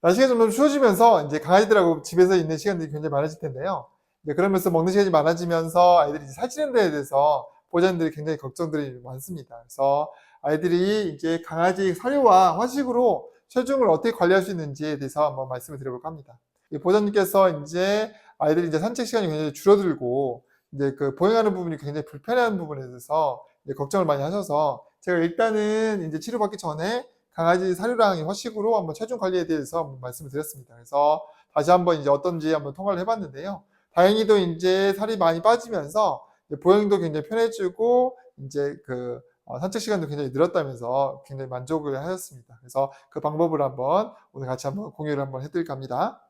날씨가 점점 추워지면서 이제 강아지들하고 집에서 있는 시간들이 굉장히 많아질 텐데요. 이제 그러면서 먹는 시간이 많아지면서 아이들이 살찌는 데에 대해서 보호자님들이 굉장히 걱정들이 많습니다. 그래서 아이들이 이제 강아지 사료와 화식으로 체중을 어떻게 관리할 수 있는지에 대해서 한번 말씀을 드려볼까 합니다. 이 보호자님께서 이제 아이들이 이제 산책 시간이 굉장히 줄어들고 이제 그 보행하는 부분이 굉장히 불편한 부분에 대해서 걱정을 많이 하셔서 제가 일단은 이제 치료받기 전에 강아지 사료랑 화식으로 한번 체중 관리에 대해서 한번 말씀을 드렸습니다. 그래서 다시 한번 이제 어떤지 한번 통화를 해봤는데요. 다행히도 이제 살이 많이 빠지면서 보행도 굉장히 편해지고 이제 그 어, 산책 시간도 굉장히 늘었다면서 굉장히 만족을 하셨습니다. 그래서 그 방법을 한번 오늘 같이 한번 공유를 한번 해드릴까 합니다.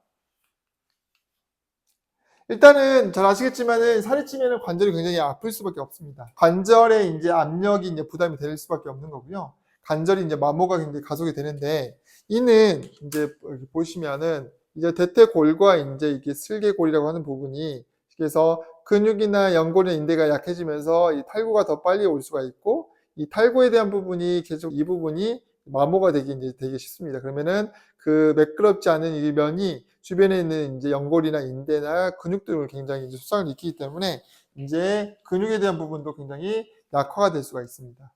일단은 잘 아시겠지만은 살이 찌면은 관절이 굉장히 아플 수밖에 없습니다. 관절에 이제 압력이 이제 부담이 될 수밖에 없는 거고요. 관절이 이제 마모가 굉장히 가속이 되는데 이는 이제 보시면은 이제 대퇴골과 이제 이게 슬개골이라고 하는 부분이 그래서 근육이나 연골이나 인대가 약해지면서 이 탈구가 더 빨리 올 수가 있고 이 탈구에 대한 부분이 계속 이 부분이 마모가 되기 이제 되게 쉽습니다. 그러면은 그 매끄럽지 않은 이 면이 주변에 있는 이제 연골이나 인대나 근육들을 굉장히 이제 수상을 일으키기 때문에 이제 근육에 대한 부분도 굉장히 약화가 될 수가 있습니다.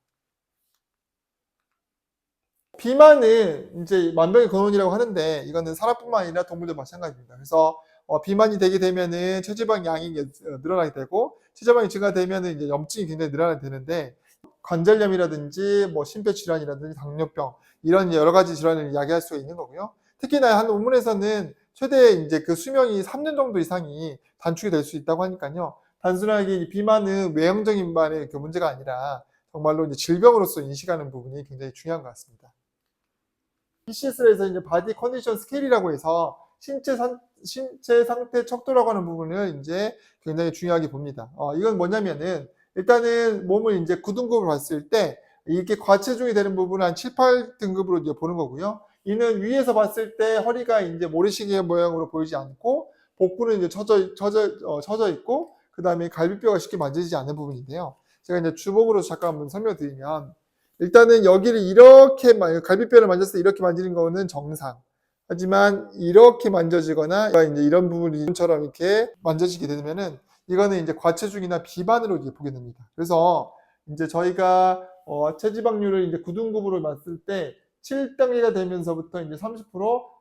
비만은 이제 만병의 근원이라고 하는데 이거는 사람뿐만 아니라 동물도 마찬가지입니다. 그래서 어, 비만이 되게 되면은 체지방 양이 어, 늘어나게 되고 체지방이 증가되면은 이제 염증이 굉장히 늘어나게 되는데 관절염이라든지 뭐 심폐 질환이라든지 당뇨병 이런 여러 가지 질환을 이야기할 수가 있는 거고요. 특히나 한 논문에서는 최대 이제 그 수명이 3년 정도 이상이 단축이 될 수 있다고 하니까요. 단순하게 이 비만은 외형적인 만의 그 문제가 아니라 정말로 이제 질병으로서 인식하는 부분이 굉장히 중요한 것 같습니다. PCS에서 이제 바디 컨디션 스케일이라고 해서 신체 상, 신체 상태 척도라고 하는 부분을 이제 굉장히 중요하게 봅니다. 어, 이건 뭐냐면은 일단은 몸을 이제 9등급을 봤을 때 이렇게 과체중이 되는 부분은 한 7, 8등급으로 이제 보는 거고요. 이는 위에서 봤을 때 허리가 이제 모래시계 모양으로 보이지 않고 복부는 이제 처져 처져 어, 처져 있고 그 다음에 갈비뼈가 쉽게 만져지지 않는 부분인데요. 제가 이제 주먹으로 잠깐 한번 설명드리면 일단은 여기를 이렇게 만- 갈비뼈를 만졌을 때 이렇게 만지는 거는 정상. 하지만 이렇게 만져지거나 이제 이런 부분이처럼 이렇게 만져지게 되면은 이거는 이제 과체중이나 비만으로 이제 보게 됩니다. 그래서 이제 저희가 어, 체지방률을 이제 9등급으로 봤을 때 7단계가 되면서부터 이제 30%,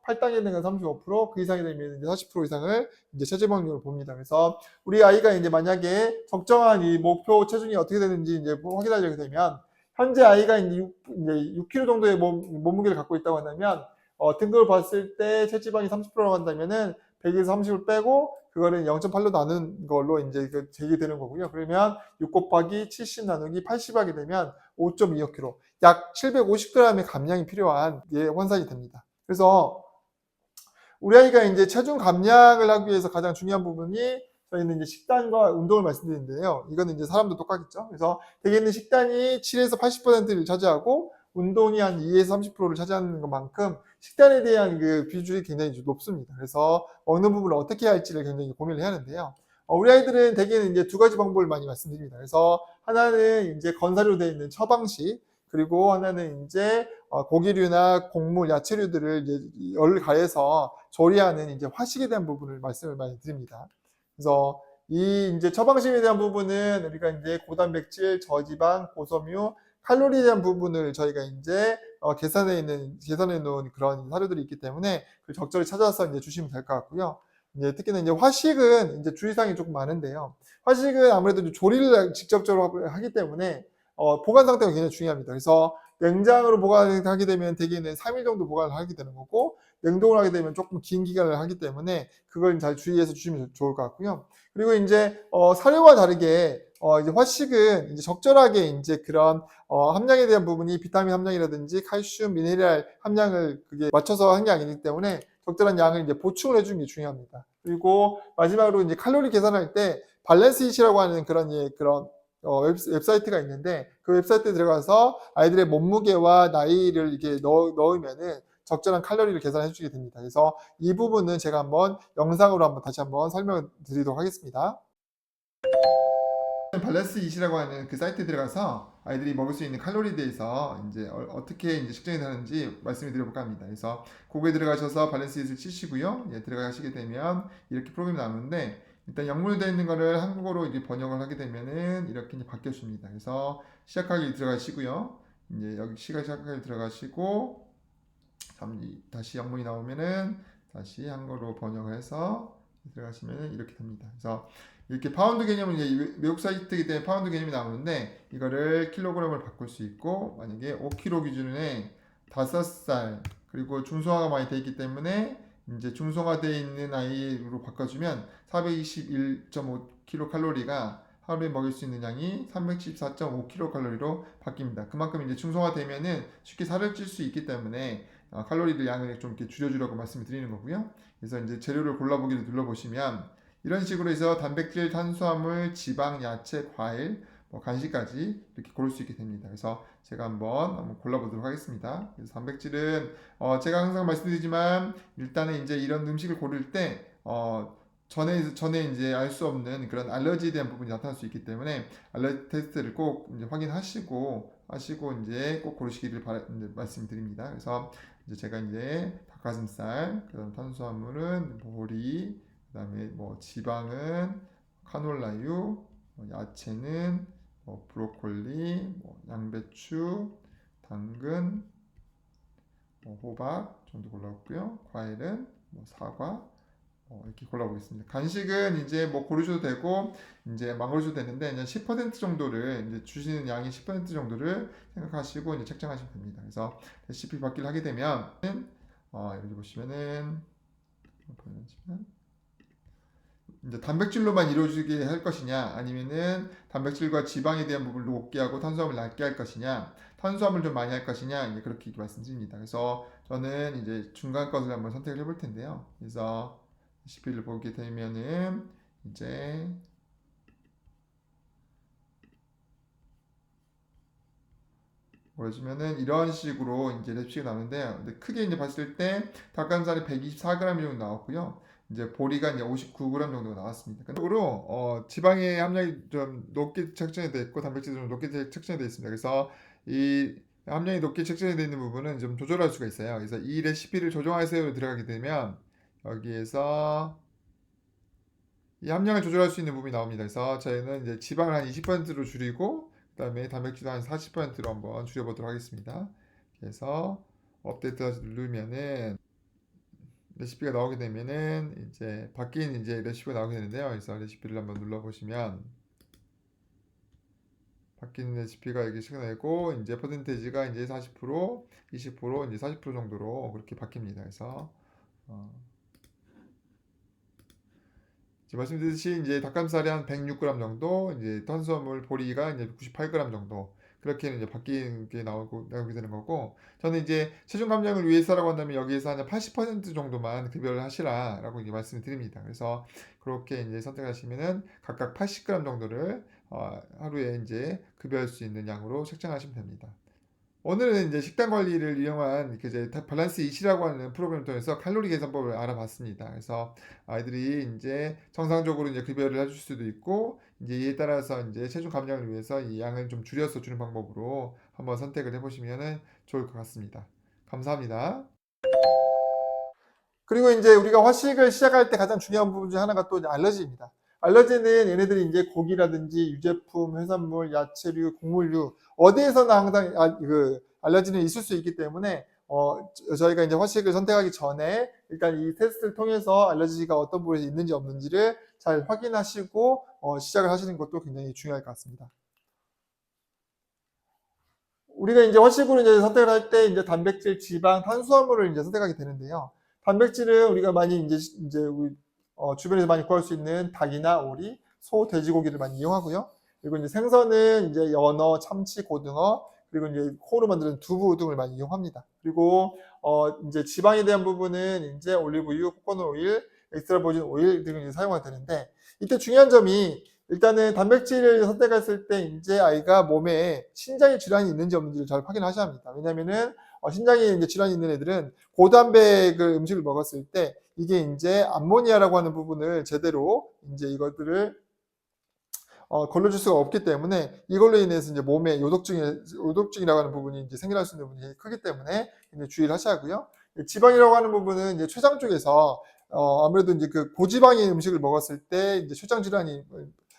8단계 되면 35%, 그 이상이 되면 이제 40% 이상을 이제 체지방률을 봅니다. 그래서 우리 아이가 이제 만약에 적정한 이 목표 체중이 어떻게 되는지 이제 뭐 확인하려게 되면 현재 아이가 이제 6, 이제 6kg 정도의 몸, 몸무게를 갖고 있다고 한다면 어, 등급을 봤을 때 체지방이 30%라고 한다면은 100에서 30을 빼고 그거는 0.8로 나눈 걸로 이제 그 제기 되는 거고요. 그러면 6 곱하기 70 나누기 80 하게 되면 5.25kg, 약 750g의 감량이 필요한 예, 환산이 됩니다. 그래서 우리 아이가 이제 체중 감량을 하기 위해서 가장 중요한 부분이 저희는 이제 식단과 운동을 말씀드리는데요. 이거는 이제 사람도 똑같겠죠. 그래서 대개는 식단이 7에서 80%를 차지하고 운동이 한 2에서 30%를 차지하는 것만큼 식단에 대한 그 비중이 굉장히 좀 높습니다. 그래서 먹는 부분을 어떻게 할지를 굉장히 고민을 해야 하는데요. 어, 우리 아이들은 대개는 이제 두 가지 방법을 많이 말씀드립니다. 그래서 하나는 이제 건사료로 되어 있는 처방식, 그리고 하나는 이제 어, 고기류나 곡물, 야채류들을 이제 열을 가해서 조리하는 이제 화식에 대한 부분을 말씀을 많이 드립니다. 그래서 이 이제 처방식에 대한 부분은 우리가 이제 고단백질, 저지방, 고섬유, 칼로리에 대한 부분을 저희가 이제 어, 계산해 있는 계산해 놓은 그런 사료들이 있기 때문에 그 적절히 찾아서 이제 주시면 될 것 같고요. 이제 특히나 이제 화식은 이제 주의사항이 조금 많은데요. 화식은 아무래도 조리를 직접적으로 하기 때문에 어, 보관 상태가 굉장히 중요합니다. 그래서 냉장으로 보관하게 되면 대개는 3일 정도 보관을 하게 되는 거고 냉동을 하게 되면 조금 긴 기간을 하기 때문에 그걸 잘 주의해서 주시면 좋을 것 같고요. 그리고 이제 어, 사료와 다르게 어, 이제 화식은 이제 적절하게 이제 그런 어, 함량에 대한 부분이 비타민 함량이라든지 칼슘, 미네랄 함량을 그게 맞춰서 한 게 아니기 때문에 적절한 양을 이제 보충을 해주는 게 중요합니다. 그리고 마지막으로 이제 칼로리 계산할 때 밸런스 이시라고 하는 그런 예, 그런 어, 웹, 웹사이트가 있는데 그 웹사이트에 들어가서 아이들의 몸무게와 나이를 이렇게 넣, 넣으면은 적절한 칼로리를 계산해 주게 됩니다. 그래서 이 부분은 제가 한번 영상으로 한번 다시 한번 설명을 드리도록 하겠습니다. 밸런스 이시라고 하는 그 사이트에 들어가서 아이들이 먹을 수 있는 칼로리에 대해서 이제 어, 떻게 이제 측정이 되는지 말씀을 드려볼까 합니다. 그래서 거기에 들어가셔서 밸런스 이시를 치시고요. 예, 들어가시게 되면 이렇게 프로그램이 나오는데 일단 영문으로 되어 있는 거를 한국어로 이제 번역을 하게 되면은 이렇게 이제 바뀌어줍니다. 그래서 시작하기 들어가시고요. 이제 여기 시각 시작하기 들어가시고 다음 이- 다시 영문이 나오면은 다시 한국어로 번역을 해서 들어가시면은 이렇게 됩니다. 그래서 이렇게 파운드 개념은 이제 외- 외국 사이트이기 때문에 파운드 개념이 나오는데 이거를 킬로그램을 바꿀 수 있고 만약에 5kg 기준에 5살 그리고 중성화가 많이 돼 있기 때문에 이제 중성화되어 있는 아이로 바꿔주면 421.5kcal가 하루에 먹을 수 있는 양이 314.5kcal로 바뀝니다. 그만큼 이제 중성화되면은 쉽게 살을 찔 수 있기 때문에 어, 칼로리를 양을 좀 이렇게 줄여주라고 말씀을 드리는 거고요. 그래서 이제 재료를 골라보기를 눌러보시면 이런 식으로 해서 단백질, 탄수화물, 지방, 야채, 과일, 뭐 간식까지 이렇게 고를 수 있게 됩니다. 그래서 제가 한번 한번 골라보도록 하겠습니다. 그래서 단백질은 어, 제가 항상 말씀드리지만 일단은 이제 이런 음식을 고를 때 어, 전에 전에 이제 알 수 없는 그런 알러지에 대한 부분이 나타날 수 있기 때문에 알러지 테스트를 꼭 이제 확인하시고 하시고 이제 꼭 고르시기를 바라, 이제 말씀드립니다. 그래서 이제 제가 이제 닭가슴살, 그다음 탄수화물은 보리, 그다음에 뭐 지방은 카놀라유, 뭐 야채는 뭐 브로콜리, 뭐 양배추, 당근, 뭐 호박 정도 골라왔고요. 과일은 뭐 사과 어, 이렇게 골라보겠습니다. 간식은 이제 뭐 고르셔도 되고 이제 망고르셔도 되는데 이제 10% 정도를 이제 주시는 양이 10% 정도를 생각하시고 이제 책정하시면 됩니다. 그래서 레시피 받기를 하게 되면 어, 여기 보시면은 보여주시면 이제 단백질로만 이루어지게 할 것이냐 아니면은 단백질과 지방에 대한 부분을 높게 하고 탄수화물 낮게 할 것이냐 탄수화물 좀 많이 할 것이냐 이제 그렇게 말씀드립니다. 그래서 저는 이제 중간 것을 한번 선택을 해볼 텐데요. 그래서 레시피를 보게 되면은 이제 보여주면은 이런 식으로 이제 나오는데요. 근데 크게 이제 봤을 때 닭가슴살이 124g 정도 나왔고요. 이제 보리가 이제 59g 정도가 나왔습니다. 근적으로 어, 지방의 함량이 좀 높게 책정이 되어 있고 단백질이 좀 높게 책정이 되어 있습니다. 그래서 이 함량이 높게 책정이 되어 있는 부분은 좀 조절할 수가 있어요. 그래서 이 레시피를 조정하세요로 들어가게 되면 여기에서 이 함량을 조절할 수 있는 부분이 나옵니다. 그래서 저희는 이제 지방을 한 20%로 줄이고 그다음에 단백질도 한 40%로 한번 줄여보도록 하겠습니다. 그래서 업데이트 누르면은 레시피가 나오게 되면은 이제 바뀐 이제 레시피가 나오게 되는데요. 그래서 레시피를 한번 눌러보시면 바뀐 레시피가 여기 시그널이고 이제 퍼센테이지가 이제 40%, 20%, 이제 40% 정도로 그렇게 바뀝니다. 그래서 어, 이제 말씀드렸듯이 이제 닭가슴살이 한 106g 정도, 이제 탄수화물 보리가 이제 98g 정도 그렇게 이제 바뀐 게 나오고 나오게 되는 거고 저는 이제 체중 감량을 위해서라고 한다면 여기에서 한 80% 정도만 급여를 하시라라고 이제 말씀을 드립니다. 그래서 그렇게 이제 선택하시면은 각각 80g 정도를 어, 하루에 이제 급여할 수 있는 양으로 책정하시면 됩니다. 오늘은 이제 식단 관리를 이용한 그 이제 밸런스 이시라고 하는 프로그램을 통해서 칼로리 계산법을 알아봤습니다. 그래서 아이들이 이제 정상적으로 이제 급여를 해줄 수도 있고 이제 이에 따라서 이제 체중 감량을 위해서 이 양을 좀 줄여서 주는 방법으로 한번 선택을 해보시면 좋을 것 같습니다. 감사합니다. 그리고 이제 우리가 화식을 시작할 때 가장 중요한 부분 중 하나가 또 알러지입니다. 알러지는 얘네들이 이제 고기라든지 유제품, 해산물, 야채류, 곡물류 어디에서나 항상 아, 그 알러지는 있을 수 있기 때문에 어, 저- 저희가 이제 화식을 선택하기 전에 일단 이 테스트를 통해서 알러지가 어떤 부분에 있는지 없는지를 잘 확인하시고 어, 시작을 하시는 것도 굉장히 중요할 것 같습니다. 우리가 이제 화식으로 이제 선택을 할 때 이제 단백질, 지방, 탄수화물을 이제 선택하게 되는데요. 단백질은 우리가 많이 이제 이제 어, 주변에서 많이 구할 수 있는 닭이나 오리, 소, 돼지고기를 많이 이용하고요. 그리고 이제 생선은 이제 연어, 참치, 고등어, 그리고 이제 코로 만드는 두부 등을 많이 이용합니다. 그리고 어, 이제 지방에 대한 부분은 이제 올리브유, 코코넛 오일, 엑스트라 버진 오일 등을 사용하게 되는데 이때 중요한 점이 일단은 단백질을 선택했을 때 이제 아이가 몸에 신장에 질환이 있는지 없는지를 잘 확인하셔야 합니다. 왜냐면은 어, 신장에 이제 질환이 있는 애들은 고단백 그 음식을 먹었을 때 이게 이제 암모니아라고 하는 부분을 제대로 이제 이것들을 어, 걸러줄 수가 없기 때문에 이걸로 인해서 이제 몸에 요독증이 요독증이라고 하는 부분이 이제 생겨날 수 있는 부분이 크기 때문에 주의를 하셔야 하고요. 지방이라고 하는 부분은 이제 췌장 쪽에서 어, 아무래도 이제 그 고지방의 음식을 먹었을 때 이제 췌장 질환이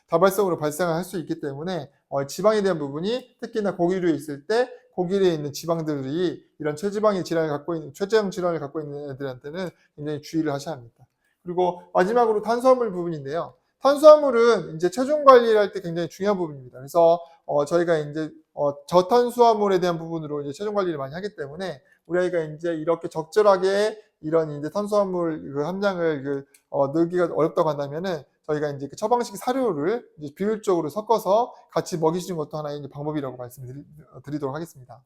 다발성으로 발생할 수 있기 때문에 어, 지방에 대한 부분이 특히나 고기류에 있을 때 고기류에 있는 지방들이 이런 체지방의 질환을 갖고 있는 췌장 질환을 갖고 있는 애들한테는 굉장히 주의를 하셔야 합니다. 그리고 마지막으로 탄수화물 부분인데요. 탄수화물은 이제 체중 관리를 할 때 굉장히 중요한 부분입니다. 그래서 어, 저희가 이제 어, 저탄수화물에 대한 부분으로 이제 체중 관리를 많이 하기 때문에 우리 아이가 이제 이렇게 적절하게 이런 이제 탄수화물 그 함량을 그 어, 넣기가 어렵다고 한다면은 저희가 이제 그 처방식 사료를 이제 비율적으로 섞어서 같이 먹이시는 것도 하나의 방법이라고 말씀드리도록 하겠습니다.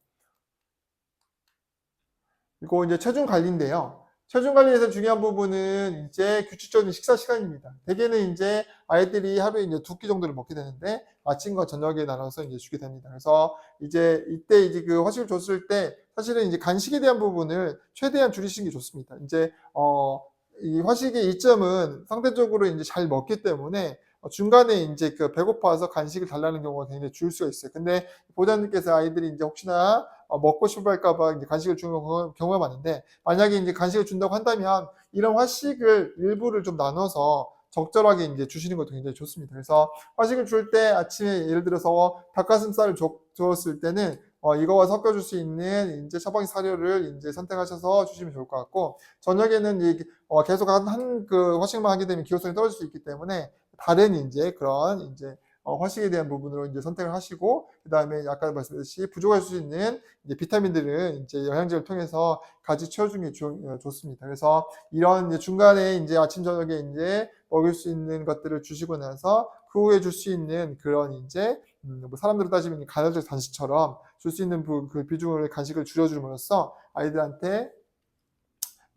그리고 이제 체중 관리인데요. 체중 관리에서 중요한 부분은 이제 규칙적인 식사 시간입니다. 대개는 이제 아이들이 하루에 이제 두 끼 정도를 먹게 되는데 아침과 저녁에 나눠서 이제 주게 됩니다. 그래서 이제 이때 이제 그 화식을 줬을 때 사실은 이제 간식에 대한 부분을 최대한 줄이시는 게 좋습니다. 이제 어, 이 화식의 이점은 상대적으로 이제 잘 먹기 때문에 중간에 이제 그 배고파서 간식을 달라는 경우가 굉장히 줄 수가 있어요. 근데 보장님께서 아이들이 이제 혹시나 어, 먹고 싶어 할까봐 간식을 주는 경우가 많은데 만약에 이제 간식을 준다고 한다면 이런 화식을 일부를 좀 나눠서 적절하게 이제 주시는 것도 굉장히 좋습니다. 그래서 화식을 줄 때 아침에 예를 들어서 닭가슴살을 줬을 때는 어, 이거와 섞어줄 수 있는 이제 처방식 사료를 이제 선택하셔서 주시면 좋을 것 같고 저녁에는 이, 어, 계속 한그 화식만 하게 되면 기호성이 떨어질 수 있기 때문에 다른 이제 그런 이제 어, 화식에 대한 부분으로 이제 선택을 하시고 그 다음에 아까 말씀드렸듯이 부족할 수 있는 이제 비타민들은 이제 영양제를 통해서 같이 채워주는 게 좋, 어, 좋습니다. 그래서 이런 이제 중간에 이제 아침 저녁에 이제 먹을 수 있는 것들을 주시고 나서 그 후에 줄 수 있는 그런 이제 음, 뭐 사람들로 따지면 간헐적 단식처럼 줄 수 있는 부, 그 비중을 간식을 줄여줌으로써 아이들한테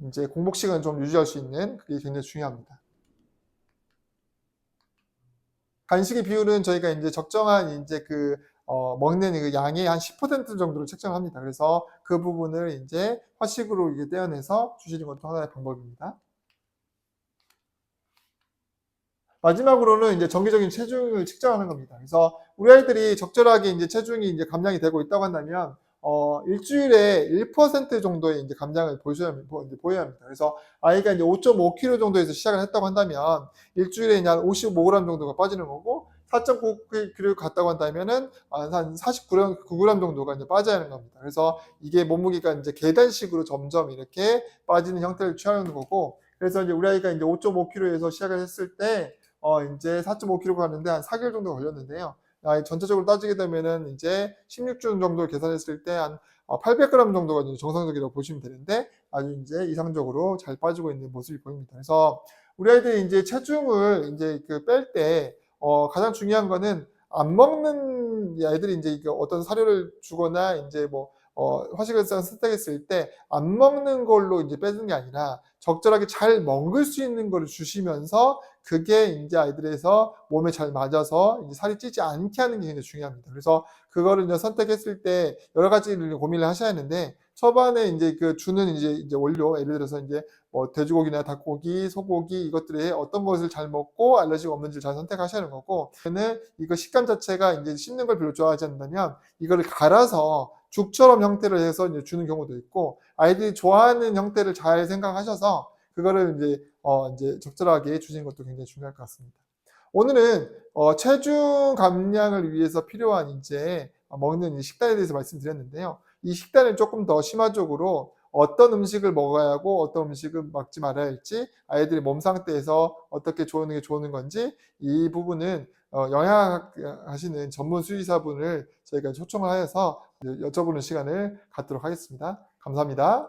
이제 공복 시간을 좀 유지할 수 있는 그게 굉장히 중요합니다. 간식의 비율은 저희가 이제 적정한 이제 그 어, 먹는 그 양의 한 10% 정도를 책정합니다. 그래서 그 부분을 이제 화식으로 이게 떼어내서 주시는 것도 하나의 방법입니다. 마지막으로는 이제 정기적인 체중을 측정하는 겁니다. 그래서 우리 아이들이 적절하게 이제 체중이 이제 감량이 되고 있다고 한다면 어, 일주일에 1% 정도의 이제 감량을 보여야, 합니다. 그래서 아이가 이제 5.5kg 정도에서 시작을 했다고 한다면 일주일에 한 55g 정도가 빠지는 거고 4.9kg 갔다고 한다면은 한 49g, 9g 정도가 이제 빠져야 하는 겁니다. 그래서 이게 몸무게가 이제 계단식으로 점점 이렇게 빠지는 형태를 취하는 거고 그래서 이제 우리 아이가 이제 5.5kg에서 시작을 했을 때 어, 이제 4.5kg 가는데 한 4개월 정도 걸렸는데요. 아, 전체적으로 따지게 되면은 이제 16주 정도 계산했을 때 한 800g 어, 정도가 정상적이라고 보시면 되는데 아주 이제 이상적으로 잘 빠지고 있는 모습이 보입니다. 그래서 우리 아이들이 이제 체중을 이제 그 뺄때 어, 가장 중요한 거는 안 먹는 아이들이 이제 어떤 사료를 주거나 이제 뭐 어, 화식을 선택했을 때 안 먹는 걸로 이제 빼는 게 아니라 적절하게 잘 먹을 수 있는 거를 주시면서 그게 이제 아이들에서 몸에 잘 맞아서 이제 살이 찌지 않게 하는 게 굉장히 중요합니다. 그래서 그거를 이제 선택했을 때 여러 가지를 고민을 하셔야 하는데 초반에 이제 그 주는 이제 이제 원료 예를 들어서 이제 뭐 돼지고기나 닭고기, 소고기 이것들에 어떤 것을 잘 먹고 알러지가 없는지를 잘 선택하셔야 하는 거고 저는 이거 식감 자체가 이제 씹는 걸 별로 좋아하지 않는다면 이거를 갈아서 죽처럼 형태를 해서 이제 주는 경우도 있고 아이들이 좋아하는 형태를 잘 생각하셔서 그거를 이제 어 이제 적절하게 주시는 것도 굉장히 중요할 것 같습니다. 오늘은 어 체중 감량을 위해서 필요한 이제 먹는 식단에 대해서 말씀드렸는데요. 이 식단을 조금 더 심화적으로 어떤 음식을 먹어야 하고 어떤 음식을 먹지 말아야 할지 아이들의 몸 상태에서 어떻게 좋은 게 좋은 건지 이 부분은 어, 영양학 하시는 전문 수의사분을 저희가 초청을 하여서 여쭤보는 시간을 갖도록 하겠습니다. 감사합니다.